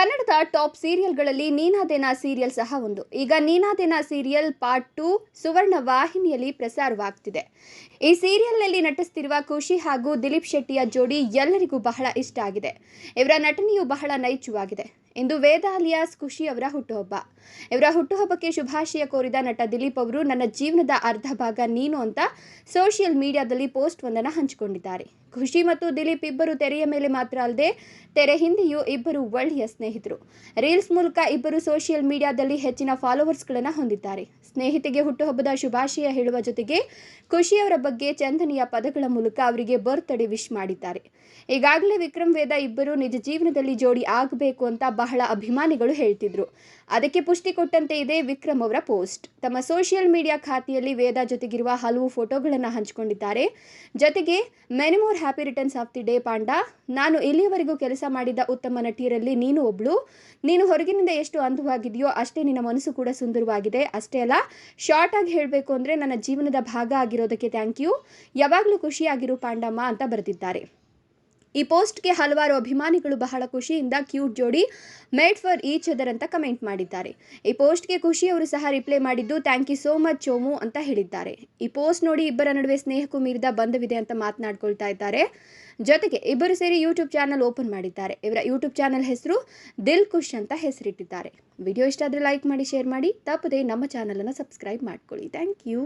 ಕನ್ನಡದ top ಸೀರಿಯಲ್ಗಳಲ್ಲಿ ನೀನಾದೇನ serial ಸಹ ಒಂದು. ಈಗ ನೀನಾದೇನ ಸೀರಿಯಲ್ ಪಾರ್ಟ್ ಟು ಸುವರ್ಣ ವಾಹಿನಿಯಲ್ಲಿ ಪ್ರಸಾರವಾಗ್ತಿದೆ. ಈ ಸೀರಿಯಲ್ನಲ್ಲಿ ನಟಿಸ್ತಿರುವ ಖುಷಿ ಹಾಗೂ ದಿಲೀಪ್ ಶೆಟ್ಟಿಯ ಜೋಡಿ ಎಲ್ಲರಿಗೂ ಬಹಳ ಇಷ್ಟ ಆಗಿದೆ. ಇವರ ನಟನೆಯು ಬಹಳ ನೈಜವಾಗಿದೆ. ಇಂದು ವೇದ ಅಲಿಯಾಸ್ ಖುಷಿ ಅವರ ಹುಟ್ಟುಹಬ್ಬ. ಇವರ ಹುಟ್ಟುಹಬ್ಬಕ್ಕೆ ಶುಭಾಶಯ ಕೋರಿದ ನಟ ದಿಲೀಪ್ ಅವರು, ನನ್ನ ಜೀವನದ ಅರ್ಧ ಭಾಗ ನೀನು ಅಂತ ಸೋಷಿಯಲ್ ಮೀಡಿಯಾದಲ್ಲಿ ಪೋಸ್ಟ್ ಒಂದನ್ನು ಹಂಚಿಕೊಂಡಿದ್ದಾರೆ. ಖುಷಿ ಮತ್ತು ದಿಲೀಪ್ ಇಬ್ಬರು ತೆರೆಯ ಮೇಲೆ ಮಾತ್ರ ಅಲ್ಲದೆ, ತೆರೆ ಹಿಂದೆಯೂ ಇಬ್ಬರು ಒಳ್ಳೆಯ ಸ್ನೇಹಿತರು. ರೀಲ್ಸ್ ಮೂಲಕ ಇಬ್ಬರು ಸೋಷಿಯಲ್ ಮೀಡಿಯಾದಲ್ಲಿ ಹೆಚ್ಚಿನ ಫಾಲೋವರ್ಸ್ಗಳನ್ನು ಹೊಂದಿದ್ದಾರೆ. ಸ್ನೇಹಿತಿಗೆ ಹುಟ್ಟುಹಬ್ಬದ ಶುಭಾಶಯ ಹೇಳುವ ಜೊತೆಗೆ, ಖುಷಿಯವರ ಬಗ್ಗೆ ಚಂದನೆಯ ಪದಗಳ ಮೂಲಕ ಅವರಿಗೆ ಬರ್ತ್ಡೇ ವಿಶ್ ಮಾಡಿದ್ದಾರೆ. ಈಗಾಗಲೇ ವಿಕ್ರಮ್ ವೇದ ಇಬ್ಬರು ನಿಜ ಜೀವನದಲ್ಲಿ ಜೋಡಿ ಆಗಬೇಕು ಅಂತ ಬಹಳ ಅಭಿಮಾನಿಗಳು ಹೇಳ್ತಿದ್ರು. ಅದಕ್ಕೆ ಪುಷ್ಟಿ ಕೊಟ್ಟಂತೆ ಇದೆ ವಿಕ್ರಮ್ ಅವರ ಪೋಸ್ಟ್. ತಮ್ಮ ಸೋಷಿಯಲ್ ಮೀಡಿಯಾ ಖಾತೆಯಲ್ಲಿ ವೇದಾ ಜೊತೆಗಿರುವ ಹಲವು ಫೋಟೋಗಳನ್ನು ಹಂಚಿಕೊಂಡಿದ್ದಾರೆ. ಜೊತೆಗೆ many more happy returns of the day ಪಾಂಡ. ನಾನು ಇಲ್ಲಿಯವರೆಗೂ ಕೆಲಸ ಮಾಡಿದ ಉತ್ತಮ ನಟಿಯರಲ್ಲಿ ನೀನು ಒಬ್ಳು. ನೀನು ಹೊರಗಿನಿಂದ ಎಷ್ಟು ಅಂದವಾಗಿದೆಯೋ ಅಷ್ಟೇ ನಿನ್ನ ಮನಸ್ಸು ಕೂಡ ಸುಂದರವಾಗಿದೆ. ಅಷ್ಟೇ ಅಲ್ಲ ಶಾರ್ಟ್ ಆಗಿ ಹೇಳಬೇಕು ಅಂದರೆ ನನ್ನ ಜೀವನದ ಭಾಗ ಆಗಿರೋದಕ್ಕೆ ಥ್ಯಾಂಕ್ ಯು ಯಾವಾಗಲೂ ಖುಷಿಯಾಗಿರು ಪಾಂಡಮ್ಮ ಅಂತ ಬರೆದಿದ್ದಾರೆ. ಈ ಪೋಸ್ಟ್ಗೆ ಹಲವಾರು ಅಭಿಮಾನಿಗಳು ಬಹಳ ಖುಷಿಯಿಂದ ಕ್ಯೂಟ್ ಜೋಡಿ ಮೇಡ್ ಫಾರ್ ಈಚ್ ಅದರ್ ಅಂತ ಕಮೆಂಟ್ ಮಾಡಿದ್ದಾರೆ. ಈ ಪೋಸ್ಟ್ಗೆ ಖುಷಿಯವರು ಸಹ ರಿಪ್ಲೈ ಮಾಡಿದ್ದು thank you so much Chomu ಅಂತ ಹೇಳಿದ್ದಾರೆ. ಈ ಪೋಸ್ಟ್ ನೋಡಿ ಇಬ್ಬರ ನಡುವೆ ಸ್ನೇಹಕ್ಕೂ ಮೀರಿದ ಬಂಧವಿದೆ ಅಂತ ಮಾತನಾಡ್ಕೊಳ್ತಾ ಇದ್ದಾರೆ. ಜೊತೆಗೆ ಇಬ್ಬರು ಸೇರಿ ಯೂಟ್ಯೂಬ್ ಚಾನಲ್ ಓಪನ್ ಮಾಡಿದ್ದಾರೆ. ಇವರ ಯೂಟ್ಯೂಬ್ ಚಾನಲ್ ಹೆಸರು ದಿಲ್ ಖುಷ್ ಅಂತ ಹೆಸರಿಟ್ಟಿದ್ದಾರೆ. ವಿಡಿಯೋ ಇಷ್ಟ ಆದರೆ ಲೈಕ್ ಮಾಡಿ, ಶೇರ್ ಮಾಡಿ. ತಪ್ಪದೆ ನಮ್ಮ ಚಾನಲನ್ನು ಸಬ್ಸ್ಕ್ರೈಬ್ ಮಾಡ್ಕೊಳ್ಳಿ. Thank you.